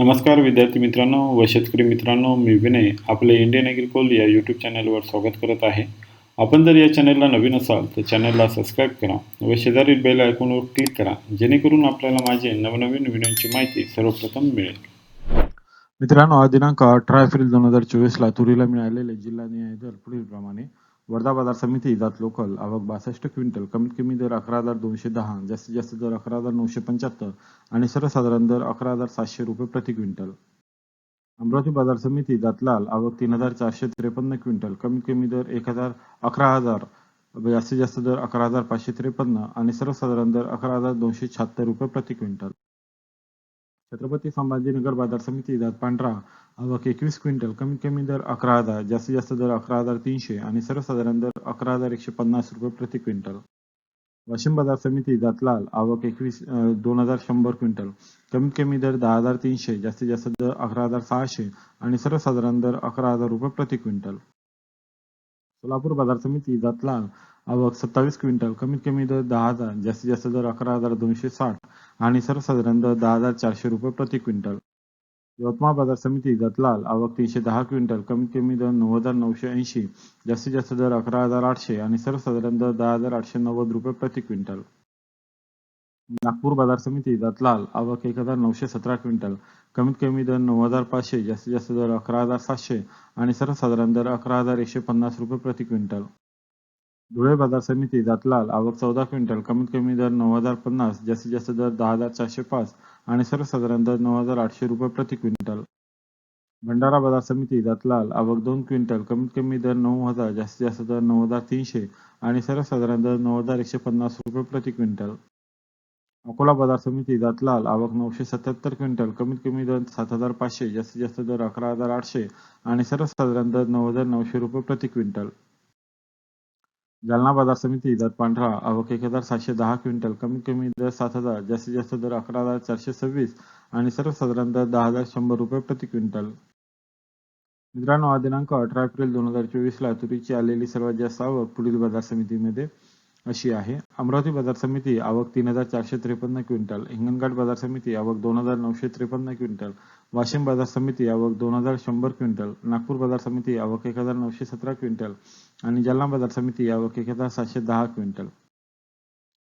नमस्कार विद्यार्थी मित्रांनो व शेतकरी मित्रांनो मी विनय आपले इंडियन ॲग्रिकोल या यूट्यूब चॅनलवर स्वागत करत आहे. आपण जर या चॅनलला नवीन असाल तर चॅनलला सबस्क्राईब करा व शेजारील बेल आयकॉनवर क्लिक करा जेणेकरून आपल्याला माझे नवनवीन व्हिडिओची माहिती सर्वप्रथम मिळेल. मित्रांनो हा दिनांक अठरा एप्रिल दोन हजार चोवीसला तुरीला मिळालेले जिल्हा न्याय दर पुढील प्रमाणे वर्धा बाजार समिती जात लोकल आवक बासष्ट क्विंटल कमीत कमी दर अकरा हजार दोनशे दहा जास्तीत जास्त दर अकरा हजार नऊशे पंच्याहत्तर आणि सर्वसाधारण दर अकरा हजार सातशे रुपये प्रति क्विंटल. अमरावती बाजार समिती जातलाल आवक तीन हजार चारशे त्रेपन्न क्विंटल कमीत कमी दर एक हजार अकरा हजार जास्तीत जास्त दर अकरा हजार पाचशे त्रेपन्न आणि सर्वसाधारण दर अकरा हजार दोनशे शहात्तर रुपये प्रति क्विंटल. छत्रपती संभाजीनगर बाजार समिती जात पांढरा आवक एकवीस क्विंटल कमीत कमी दर अकरा हजार जास्तीत जास्त दर अकरा हजार तीनशे आणि सर्वसाधारण दर अकरा हजार एकशे पन्नास रुपये प्रति क्विंटल. वाशिम बाजार समिती जातलाल आवक एकवीस दोन हजार शंभर क्विंटल. कमीत कमी दर दहा हजार तीनशे जास्तीत जास्त दर अकरा हजार सहाशे आणि सर्वसाधारण दर अकरा हजार रुपये प्रति क्विंटल. सोलापूर बाजार समिती जातलाल आवक सत्तावीस क्विंटल कमीत कमी दर दहा हजार जास्तीत जास्त दर अकरा हजार दोनशे साठ आणि सर्वसाधारण दर दहा हजार चारशे रुपये प्रति क्विंटल. यवतमाळ बाजार समिती दत्लाल. आवक तीनशे दहा क्विंटल कमीत कमी दर नऊ हजार नऊशे ऐंशी जास्तीत जास्त दर अकरा हजार आठशे आणि सर्वसाधारण दर दहा हजार आठशे नव्वद रुपये प्रति क्विंटल. नागपूर बाजार समिती दतलाल. आवक एक हजार नऊशे सतरा क्विंटल कमीत कमी दर नऊ हजार पाचशे जास्तीत जास्त दर अकरा हजार सातशे आणि सर्वसाधारण दर अकरा हजार एकशे पन्नास रुपये प्रति क्विंटल. धुळे बाजार समिती दातलाल आवक चौदा क्विंटल कमीत कमी दर नऊ हजार पन्नास जास्तीत जास्त दर दहा हजार चारशे पाच आणि सर्वसाधारण दर नऊ हजार आठशे रुपये प्रति क्विंटल. भंडारा बाजार समिती दातलाल आवक दोन क्विंटल कमीत कमी दर नऊ हजार जास्तीत जास्त दर नऊ हजार तीनशे आणि सर्वसाधारण दर नऊ हजार एकशे पन्नास रुपये प्रति क्विंटल. अकोला बाजार समिती दातलाल आवक नऊशे सत्याहत्तर क्विंटल कमीत कमी दर सात हजार पाचशे जास्तीत जास्त दर अकरा हजार आठशे आणि सर्वसाधारण दर नऊ हजार नऊशे रुपये प्रति क्विंटल. जालना बाजार समिती दर पांढरा अवक एक हजार सातशे दहा क्विंटल कमीत कमी दर सात हजार जास्तीत जास्त दर अकरा हजार चारशे सव्वीस आणि सर्वसाधारण दर दहा हजार शंभर रुपये प्रति क्विंटल. मित्रांनो आज दिनांक अठरा एप्रिल दोन हजार चोवीसला तुरीची आलेली सर्वात जास्त आवक पुढील बाजार समितीमध्ये अशी आहे. अमरावती बाजार समिती आवक तीन हजार चारशे त्रेपन्न क्विंटल हिंगणघाट बाजार समिती आवक दोन हजार नऊशे त्रेपन्न क्विंटल वाशिम बाजार समिती आवक दोन हजार शंभर क्विंटल नागपूर बाजार समिती आवक एक हजार नऊशे सतरा क्विंटल आणि जालना बाजार समिती आवक एक हजार सातशे दहा क्विंटल.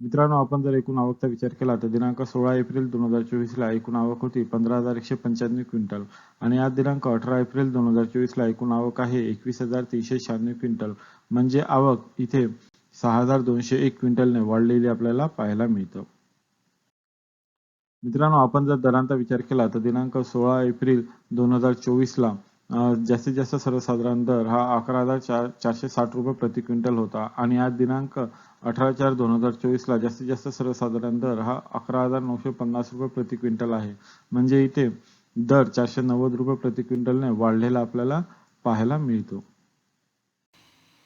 मित्रांनो आपण जर एकूण आवकचा विचार केला तर दिनांक सोळा एप्रिल दोन हजार चोवीसला एकूण आवक होती पंधरा हजार एकशे पंच्याण्णव क्विंटल आणि आज दिनांक अठरा एप्रिल दोन हजार चोवीसला एकूण आवक आहे एकवीस हजार तीनशे शहाण्णव क्विंटल. म्हणजे आवक इथे सहा हजार दोनशे एक क्विंटलने वाढलेली आपल्याला पाहायला मिळतं. मित्रांनो आपण जर दरांचा विचार केला तर दिनांक सोळा एप्रिल दोन हजार चोवीसला जास्तीत जास्त सर्वसाधारण दर हा अकरा हजार चार चारशे साठ रुपये प्रति क्विंटल होता. आणि आज दिनांक अठरा चार दोन हजार चोवीसला जास्तीत जास्त सर्वसाधारण दर हा अकरा हजार नऊशे पन्नास रुपये प्रति क्विंटल आहे. म्हणजे इथे दर चारशे नव्वद रुपये प्रति क्विंटलने वाढलेला आपल्याला पाहायला मिळतो.